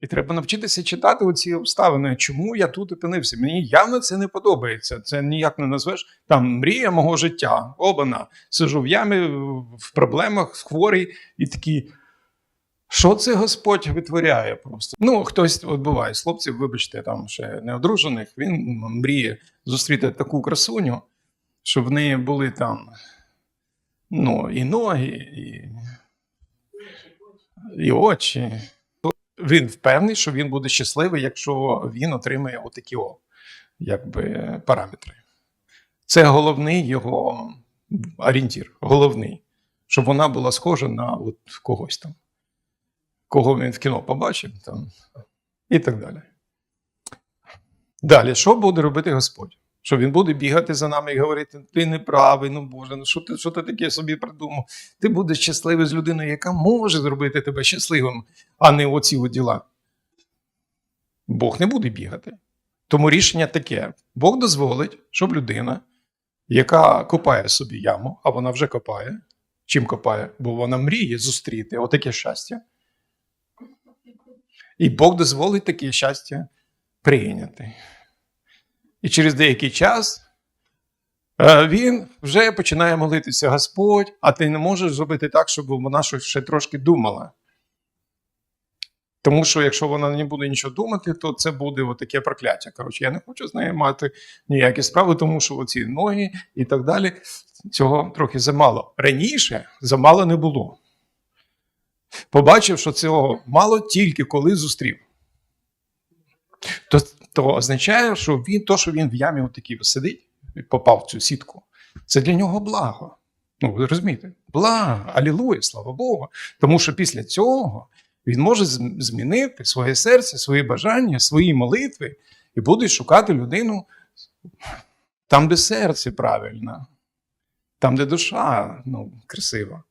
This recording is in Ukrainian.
І треба навчитися читати оці обставини, чому я тут опинився. Мені явно це не подобається. Це ніяк не назвеш там мрія мого життя. Обана. Сижу в ямі в проблемах, хворий, і такий. Що це Господь витворяє просто? Ну, хтось от буває хлопців, вибачте, там ще не одружених, він мріє зустріти таку красуню, щоб в неї були там ну, і ноги, і, і очі. Він впевнений, що він буде щасливий, якщо він отримає отакі якби, параметри. Це головний його орієнтір, головний, щоб вона була схожа на от когось там, кого він в кіно побачив, там, і так далі. Далі, що буде робити Господь? Що він буде бігати за нами і говорити: ти неправий, ну Боже, ну що ти, що ти таке собі придумав? Ти будеш щасливий з людиною, яка може зробити тебе щасливим, а не оці от діла. Бог не буде бігати. Тому рішення таке: Бог дозволить, щоб людина, яка копає собі яму, а вона вже копає. Чим копає? Бо вона мріє зустріти отаке щастя. І Бог дозволить таке щастя прийняти. І через деякий час е, він вже починає молитися Господь, а ти не можеш зробити так, щоб вона ще трошки думала. Тому що якщо вона не буде нічого думати, то це буде отаке прокляття. Коротше, я не хочу з нею мати ніякі справи, тому що оці ноги і так далі. Цього трохи замало. Раніше замало не було. Побачив, що цього мало тільки коли зустрів. То, то означає, що він, то, що він в ямі отакій сидить, попав в цю сітку, це для нього благо. Ну, ви розумієте? Благо, алілуя, слава Богу. Тому що після цього він може змінити своє серце, свої бажання, свої молитви і буде шукати людину там, де серце правильно, там, де душа ну, красива.